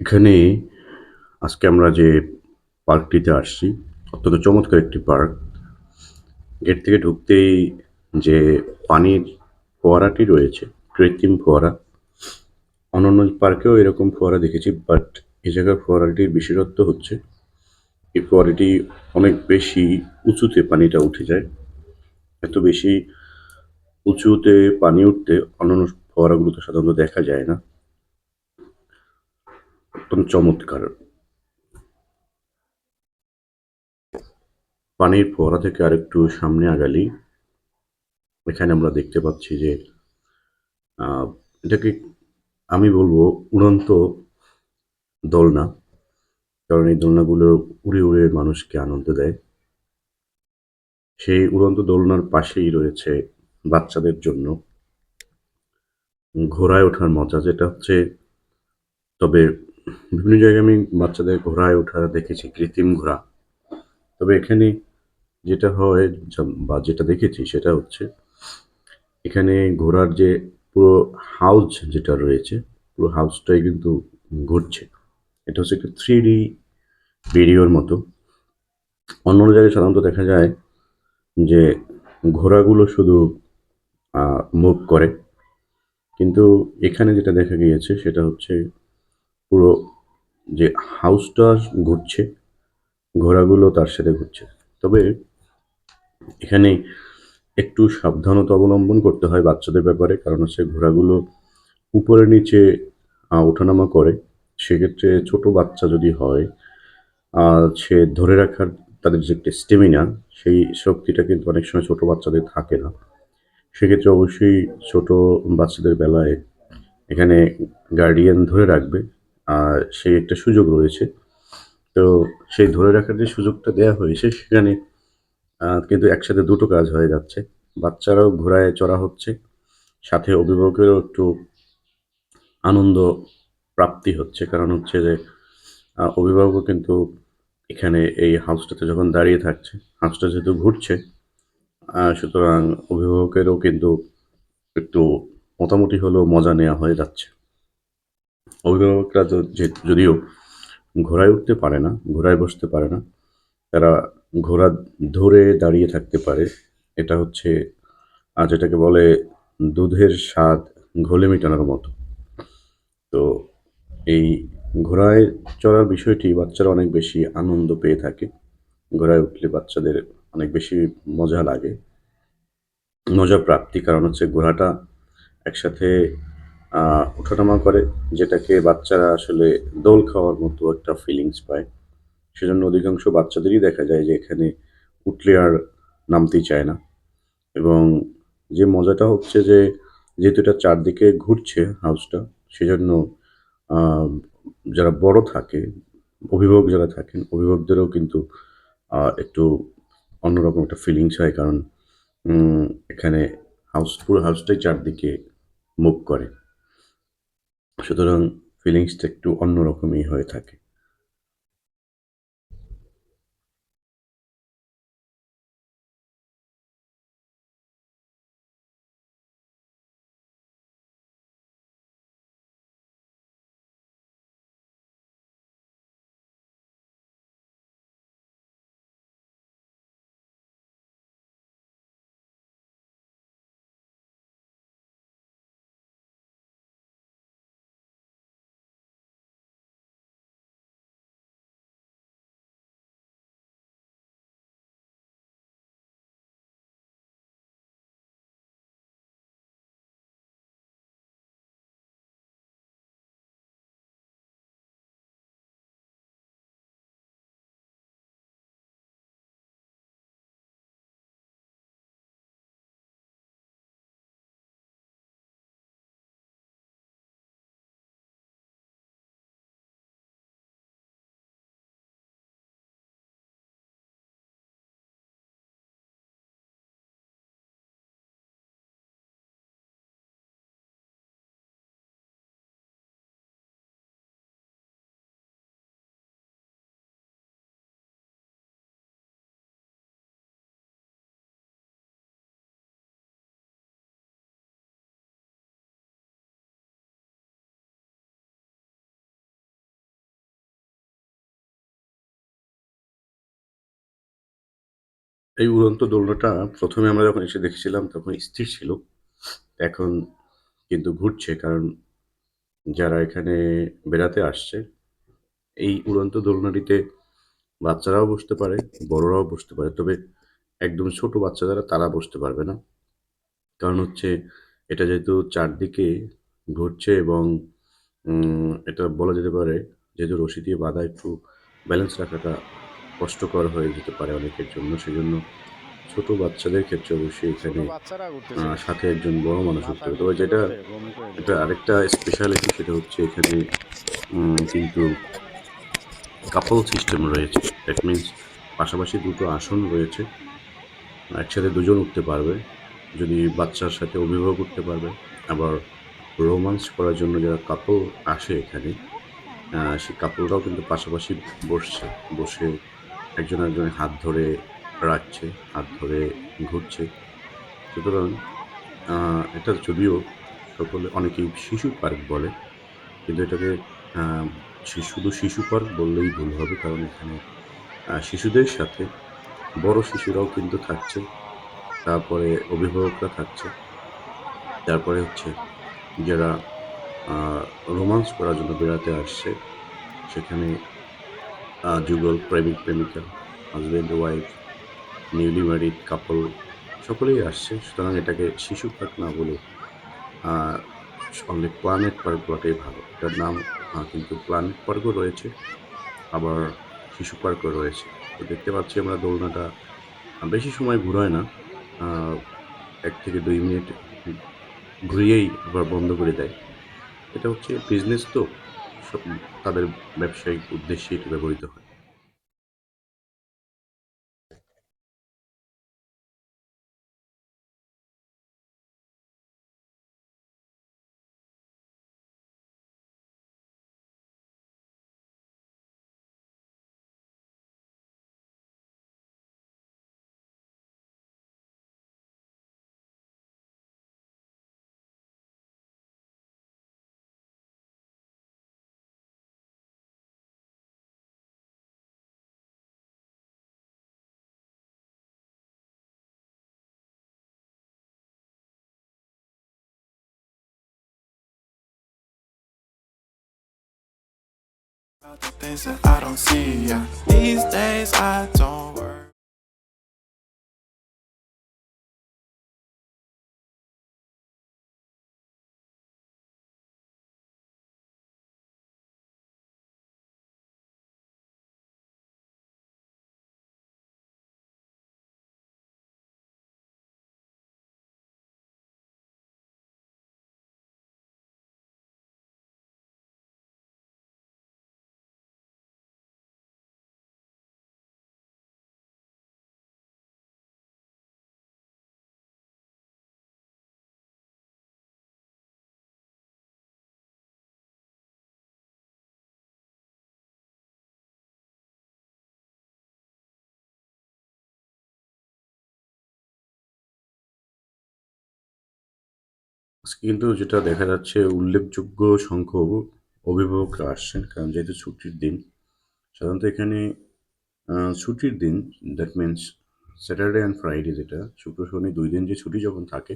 এখানে আজকে আমরা যে পার্কটিতে আসছি অত্যন্ত চমৎকার একটি পার্ক। গেট থেকে ঢুকতেই যে পানির ফোয়ারাটি রয়েছে, কৃত্রিম ফোয়ারা অন্যান্য পার্কেও এরকম ফোয়ারা দেখেছি বাট এই জায়গার ফোয়ারাটির বিশেষত্ব হচ্ছে, এই ফোয়ারাটি অনেক বেশি উঁচুতে পানিটা উঠে যায়। এত বেশি উঁচুতে পানি উঠতে অন্যান্য ফোয়ারাগুলোতে সাধারণত দেখা যায় না। অত্যন্ত চমৎকার। পানির ফোয়ারা থেকে আরেকটু সামনে আগালি। এখানে আমরা দেখতে পাচ্ছি যে এটাকে আমি বলব উড়ন্ত দোলনা। কারণ এই দোলনাগুলো উড়ে উড়ে মানুষকে আনন্দ দেয়। সেই উড়ন্ত দোলনার পাশেই রয়েছে বাচ্চাদের জন্য ঘোড়ায় ওঠার মজা, যেটা হচ্ছে তবে বিভিন্ন জায়গায় আমি বাচ্চাদের ঘোড়ায় ওঠা দেখেছি, কৃত্রিম ঘোড়া। তবে এখানে যেটা হয় বা যেটা দেখেছি সেটা হচ্ছে, এখানে ঘোড়ার যে পুরো হাউস যেটা রয়েছে, পুরো হাউসটাই কিন্তু ঘুরছে। এটা হচ্ছে একটা থ্রি ডি ভিডিওর মতো। অন্য জায়গায় সাধারণত দেখা যায় যে ঘোড়াগুলো শুধু মুভ করে। কিন্তু এখানে যেটা দেখা গিয়েছে সেটা হচ্ছে পুরো যে হাউসটা ঘুরছে, ঘোড়াগুলো তার সাথে ঘুরছে। তবে এখানে একটু সাবধানতা অবলম্বন করতে হয় বাচ্চাদের ব্যাপারে, কারণ হচ্ছে ঘোড়াগুলো উপরে নিচে ওঠানামা করে। সেক্ষেত্রে ছোট বাচ্চা যদি হয় সে ধরে রাখার তাদের যে একটা স্টেমিনা সেই শক্তিটা কিন্তু অনেক সময় ছোট বাচ্চাদের থাকে না। সেক্ষেত্রে অবশ্যই ছোট বাচ্চাদের বেলায় এখানে গার্ডিয়ান ধরে রাখবে, আর সেই একটা সুযোগ রয়েছে। তো সেই ধরে রাখার যে সুযোগটা দেওয়া হয়েছে, সেখানে কিন্তু একসাথে দুটো কাজ হয়ে যাচ্ছে। বাচ্চারাও ঘোড়ায় চড়া হচ্ছে, সাথে অভিভাবকেরও একটু আনন্দ প্রাপ্তি হচ্ছে। কারণ হচ্ছে যে অভিভাবকও কিন্তু এখানে এই হাউসটাতে যখন দাঁড়িয়ে থাকছে, হাউসটা যেহেতু ঘুরছে সুতরাং অভিভাবকেরও কিন্তু একটু মোটামুটি হলেও মজা নেওয়া হয়ে যাচ্ছে। অভিভাবকরা যদিও ঘোড়ায় উঠতে পারে না, ঘোড়ায় বসতে পারে না তারা ঘোড়া ধরে দাঁড়িয়ে থাকতে পারে। এটা হচ্ছে আর যেটাকে বলে দুধের স্বাদ ঘোলে মেটানোর মতো। তো এই ঘোড়ায় চড়ার বিষয়টি বাচ্চারা অনেক বেশি আনন্দ পেয়ে থাকে। ঘোড়ায় উঠলে বাচ্চাদের অনেক বেশি মজা লাগে। মজা প্রাপ্তি, কারণ হচ্ছে ঘোড়াটা একসাথে ওঠানামা করে, যেটাকে বাচ্চারা আসলে দোল খাওয়ার মতো একটা ফিলিংস পায়। সেজন্য অধিকাংশ বাচ্চাদেরই দেখা যায় যে এখানে উঠলে আর নামতেই চায় না। এবং যে মজাটা হচ্ছে যে, যেহেতু এটা চারদিকে ঘুরছে হাউসটা সেজন্য যারা বড় থাকে, অভিভাবক যারা থাকেন, অভিভাবকদেরও কিন্তু একটু অন্যরকম একটা ফিলিংস হয় কারণ এখানে হাউস পুরো হাউসটাই চারদিকে মুভ করে। সুতরাং ফিলিংসটা একটু অন্যরকমই হয়ে থাকে। এই উড়ন্ত দোলনাটা প্রথমে আমরা যখন এসে দেখেছিলাম, তখন স্থির ছিল। এখন কিন্তু ঘুরছে, কারণ যারা এখানে বেড়াতে আসছে, এই উড়ন্ত দোলনাটিতে বাচ্চারাও বসতে পারে, বড়রাও বসতে পারে। তবে একদম ছোট বাচ্চা যারা তারা বসতে পারবে না। কারণ হচ্ছে, এটা যেহেতু চারদিকে ঘুরছে এবং এটা বলা যেতে পারে, যেহেতু রশি দিয়ে বাঁধা একটু ব্যালেন্স রাখাটা কষ্টকর হয়ে যেতে পারে অনেকের জন্য। সেজন্য ছোট বাচ্চাদের ক্ষেত্রে অবশ্যই এখানে সাথে একজন বড় মানুষ উঠতে মাথা হবে তবে যেটা এটা আরেকটা স্পেশালিটি সেটা হচ্ছে এখানে কিন্তু কাপল সিস্টেম রয়েছে। দ্যাট মিন্স পাশাপাশি দুটো আসন রয়েছে। একসাথে দুজন উঠতে পারবে। যদি বাচ্চার সাথে অভিভাবক উঠতে পারবে আবার রোমান্স করার জন্য যারা কাপল আসে এখানে সেই কাপলরাও কিন্তু পাশাপাশি বসছে বসে একজন একজনের হাত ধরে রাখছে, হাত ধরে ঘুরছে। সুতরাং এটা যদিও সকলে, অনেকেই শিশু পার্ক বলে, কিন্তু এটাকে শুধু শিশু পার্ক বললেই ভুল হবে, কারণ এখানে শিশুদের সাথে বড় শিশুরাও কিন্তু থাকছে, তারপরে অভিভাবকরা থাকছে। তারপরে হচ্ছে যারা রোমান্স করার জন্য বেড়াতে আসছে, সেখানে যুগল, প্রেমিক, প্রেমিকা husband wife newly married couple সকলেই আসছে। সুতরাং এটাকে শিশু পার্ক না বলে অনলি প্ল্যানেট পার্ক বলাটাই ভালো। এটার নাম কিন্তু প্ল্যানেট পার্কও রয়েছে, আবার শিশু পার্কও রয়েছে। তো দেখতে পাচ্ছি আমরা দোলনাটা বেশি সময় ঘুরায় না এক থেকে দুই মিনিট ঘুরিয়েই আবার বন্ধ করে দেয়। এটা হচ্ছে বিজনেস তো। তাদের ব্যবসায়িক উদ্দেশ্যে এটি ব্যবহৃত হয়। Things that I don't see. Yeah. These days I don't worry. কিন্তু যেটা দেখা যাচ্ছে, উল্লেখযোগ্য সংখ্যক অভিভাবকরা আসছেন। কারণ যেহেতু ছুটির দিন, সাধারণত এখানে ছুটির দিন that means Saturday and Friday যেটা, শুক্র, শনি দুই দিন যে ছুটি যখন থাকে,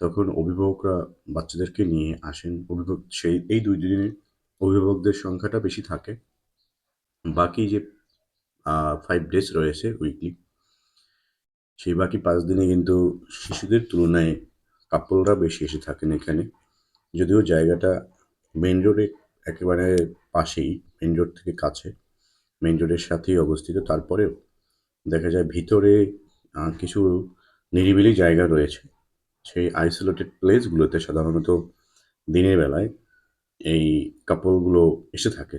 তখন অভিভাবকরা বাচ্চাদেরকে নিয়ে আসেন। অভিভাবক, সেই, এই দুই দিনে অভিভাবকদের সংখ্যাটা বেশি থাকে। বাকি যে ফাইভ ডেজ রয়েছে উইকলি সেই বাকি পাঁচ দিনে কিন্তু শিশুদের তুলনায় কাপলরা বেশি এসে থাকেন এখানে। যদিও জায়গাটা মেন রোডে একেবারে পাশেই মেন রোড থেকে কাছে মেন রোডের সাথেই অবস্থিত। তারপরেও দেখা যায় ভিতরে কিছু নিরিবিলি জায়গা রয়েছে। সেই আইসোলেটেড প্লেসগুলোতে সাধারণত দিনের বেলায় এই কাপলগুলো এসে থাকে।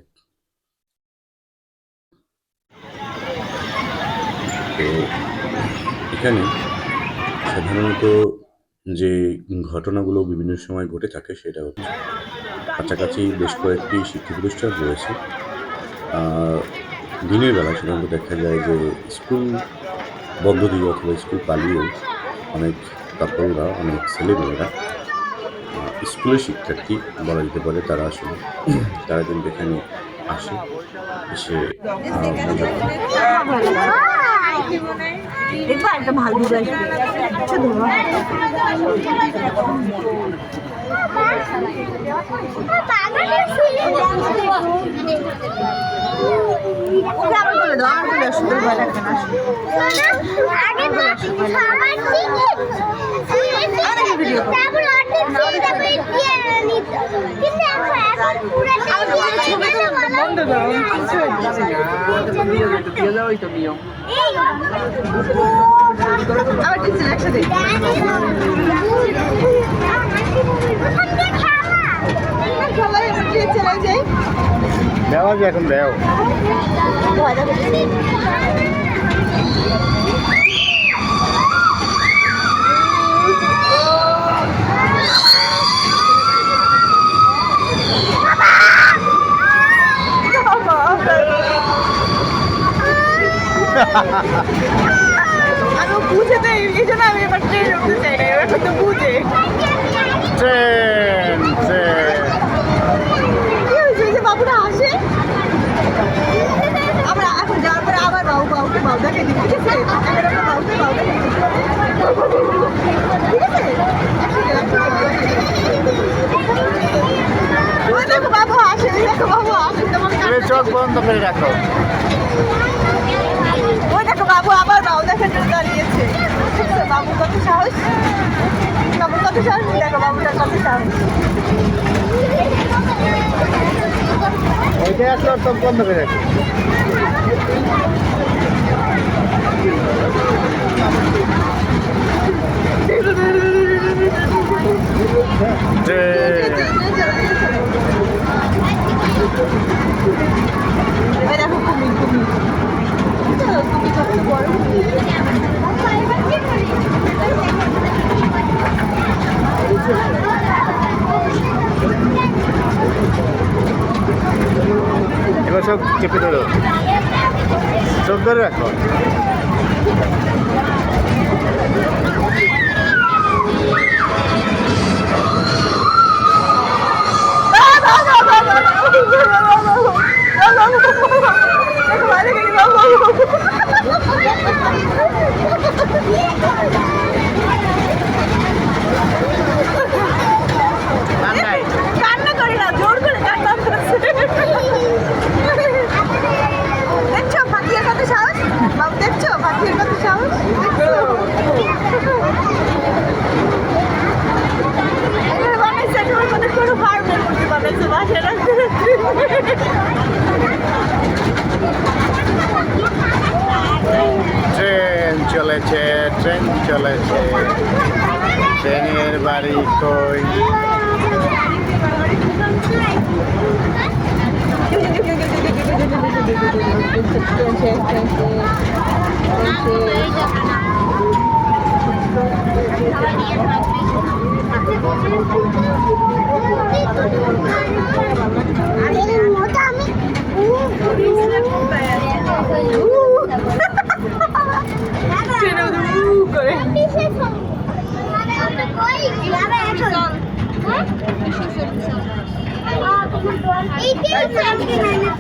তো এখানে সাধারণত যে ঘটনাগুলো বিভিন্ন সময় ঘটে থাকে সেটা হচ্ছে কাছাকাছি বেশ কয়েকটি শিক্ষা প্রতিষ্ঠান রয়েছে দিনের বেলা সাধারণত দেখা যায় যে স্কুল বন্ধ দিয়ে অথবা স্কুল পালিয়েও অনেক কাপড়রা, অনেক ছেলেমেয়েরা স্কুলের শিক্ষার্থী বলা যেতে পারে তারা আসলে তারা কিন্তু এখানে আসে, এসে মজা করে। আচ্ছা ধরো ওকে আমার বলে দাও আমার বলে আসো তোর ভয় লাগবে না আসো। বন্ধ করো আমি কিছু হচ্ছে না আবার কিছু না, একসাথে সবাই উঠে চলে যাই দেওয়া যে এখন দেও। ভয় লাগবে আমি বুঝে দেই এই জন্য আমি এবার ট্রেন উঠতে চাই না এবার তো বুঝে। ট্রেন ট্রেন কি হয়েছে? যে বাবুরা আসে। আমরা এখন যাওয়ার পরে আবার বাবু বাবুকে বাবু দেখে দিই ঠিক আছে? আমরা বাবুকে বাবু দেখে ঠিক আছে? বাবু আসে বাবু চোখ বন্ধ করে রাখো। দেখো বাবু আবার বাবু দেখে দাঁড়িয়েছে। বাবু কত সাহস? বাবু কত সাহস? দেখো বাবুটার কত সাহস। ওইটা আসলে চোখ বন্ধ দেখো কুমির কুমির বুঝছ? কুমির কত বড় কুমির। এবার চোখ চেপে ধরো চোখ ধরে রাখো কান্না করে না জোর করে কান্না করছে দেখছ পাখির কত সাহস বাবু দেখছ পাখির কত সাহস দেখছ এখানে বানাইছে একেবারে মানে কোনো ফার্মের মধ্যে বানাইছে বাসায় রাখতে ট্রেন চলেছে ট্রেন চলেছে। ট্রেনের বাড়ি কই?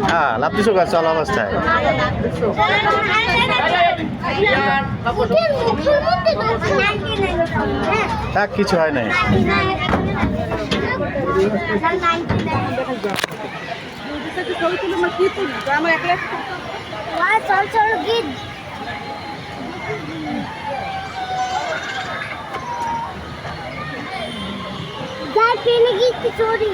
হ্যাঁ লাপ্তি চোখ আছে অবস্থায়। থাক কিছু হয় নাই। চল চল গীত যার ট্রেনে গিয়ে চড়ি।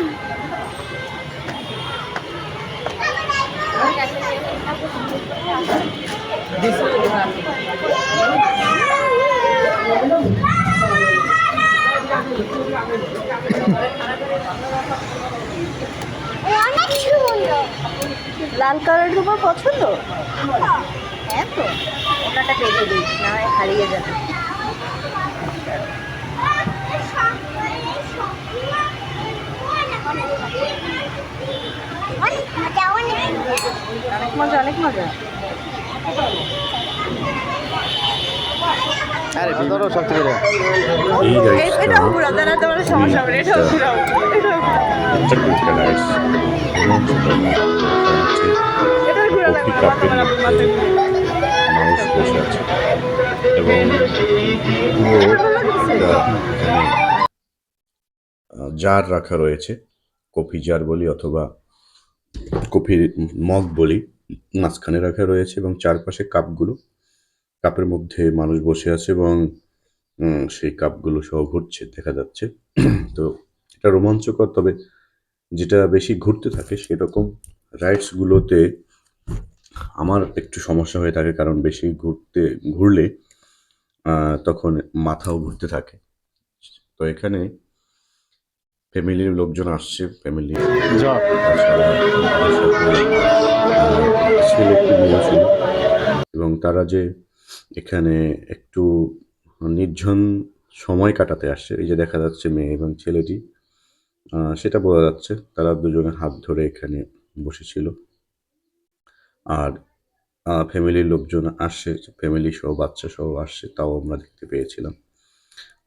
অনেক সুন্দর। লাল কালার তোমার পছন্দ? হ্যাঁ। তো ওটাটা পেতে দিই না হয় হারিয়ে যাবে। অনেক মজা অনেক মজা। আরে ধরো এই দাঁড়া তোমার সমস্যা হবে মানুষ বসে আছে। এবং পুরো জার রাখা রয়েছে কফি জার বলি অথবা কফির মগ বলি মাঝখানে রাখা রয়েছে এবং চারপাশে কাপগুলো। কাপের মধ্যে মানুষ বসে আছে এবং সেই কাপগুলো সহ ঘুরছে, দেখা যাচ্ছে। তো এটা রোমাঞ্চকর, তবে যেটা বেশি ঘুরতে থাকে সেরকম রাইডসগুলোতে আমার একটু সমস্যা হয়ে থাকে, কারণ বেশি ঘুরতে, ঘুরলে তখন মাথাও ঘুরতে থাকে। তো এখানে ফ্যামিলির লোকজন আসছে ফ্যামিলি। এবং তারা যে এখানে একটু নির্জন সময় কাটাতে আসছে এই যে দেখা যাচ্ছে মেয়ে এবং ছেলেটি আহ, সেটা বোঝা যাচ্ছে তারা দুজনে হাত ধরে এখানে বসেছিল। আর ফ্যামিলির লোকজন আসছে ফ্যামিলি সহ বাচ্চা সহ আসছে তাও আমরা দেখতে পেয়েছিলাম।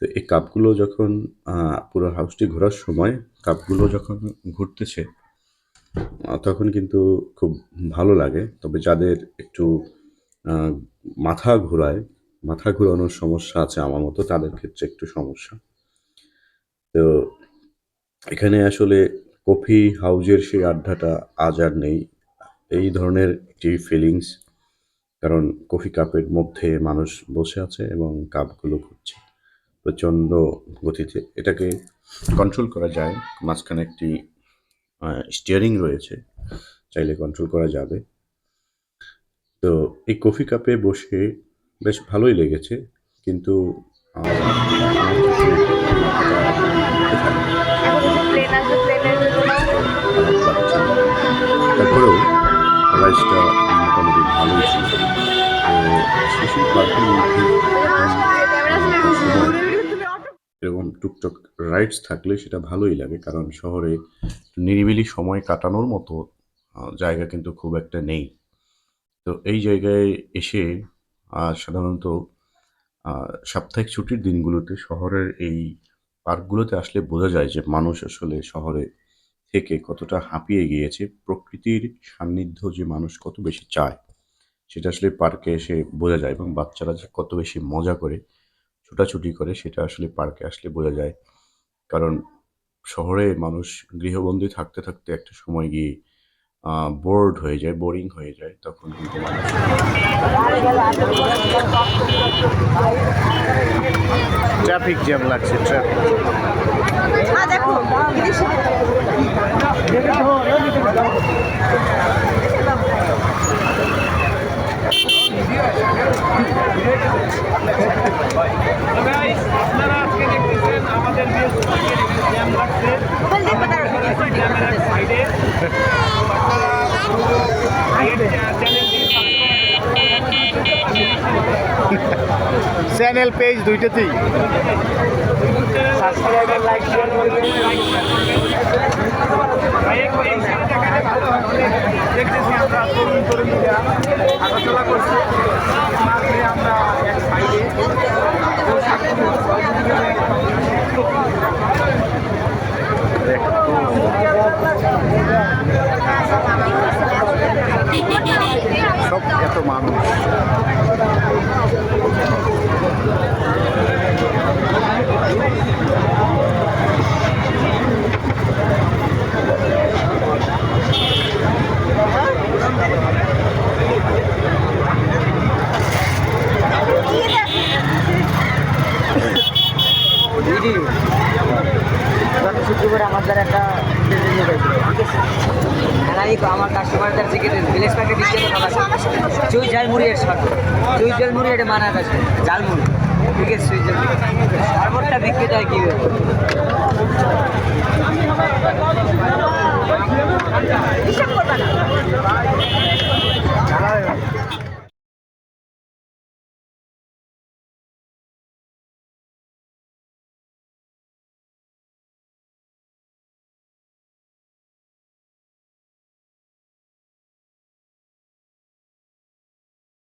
তো এই কাপগুলো যখন পুরো হাউসটি ঘোরার সময় কাপগুলো যখন ঘুরতেছে তখন কিন্তু খুব ভালো লাগে। তবে যাদের একটু মাথা ঘোরায়, মাথা ঘোরানোর সমস্যা আছে আমার মতো, তাদের ক্ষেত্রে একটু সমস্যা। তো এখানে আসলে কফি হাউজের সেই আড্ডাটা আজ আর নেই। এই ধরনের একটি ফিলিংস কারণ কফি কাপের মধ্যে মানুষ বসে আছে এবং কাপগুলো ঘুরছে। প্রচণ্ড গতিতে এটাকে কন্ট্রোল করা যায় মাঝখানে একটি স্টিয়ারিং রয়েছে, চাইলে কন্ট্রোল করা যাবে তো এই কফি কাপে বসে বেশ ভালোই লেগেছে, কিন্তু। তারপরেও রাইসটা ভালোই ছিল তো শিশু পার্কের মধ্যে টুকটাক রাইডস থাকলে সেটা ভালোই লাগে, কারণ শহরে নিরিবিলি সময় কাটানোর মতো জায়গা কিন্তু খুব একটা নেই। তো এই জায়গায় এসে সাধারণত সাপ্তাহিক ছুটির দিনগুলোতে শহরের এই পার্কগুলোতে আসলে বোঝা যায় যে মানুষ আসলে শহরে থেকে কতটা হাঁপিয়ে গিয়েছে, প্রকৃতির সান্নিধ্য যে মানুষ কত বেশি চায়, সেটা আসলে পার্কে এসে বোঝা যায় এবং বাচ্চারা যে কত বেশি মজা করে ছোটাছুটি করে সেটা আসলে পার্কে আসলে বোঝা যায়। কারণ শহরে মানুষ গৃহবন্দী থাকতে থাকতে একটা সময় গিয়ে বোর্ড হয়ে যায় বোরিং হয়ে যায় তখন কিন্তু মানুষ ট্রাফিক জ্যাম লাগছে ট্রাফিক দেখো আপনারা আমাদের জ্যাম লাগছে সাইডে চ্যানেল পেজ দুইটাতেই লাইক আমরা করছি মাঝে আমরা এক সাইডে সব এত মানুষ গত শুক্রবার আমার দ্বারা একটা আমার কাস্টমারদের থেকে ভিলেজ মার্কেট দিচ্ছে চুই ঝালমুড়ি এর সর চুই ঝালমুড়ি এটা মানা আছে ঝালমুড়ি ঠিক আছে চুই বিক্রি হয় কি হিসাব করবা না।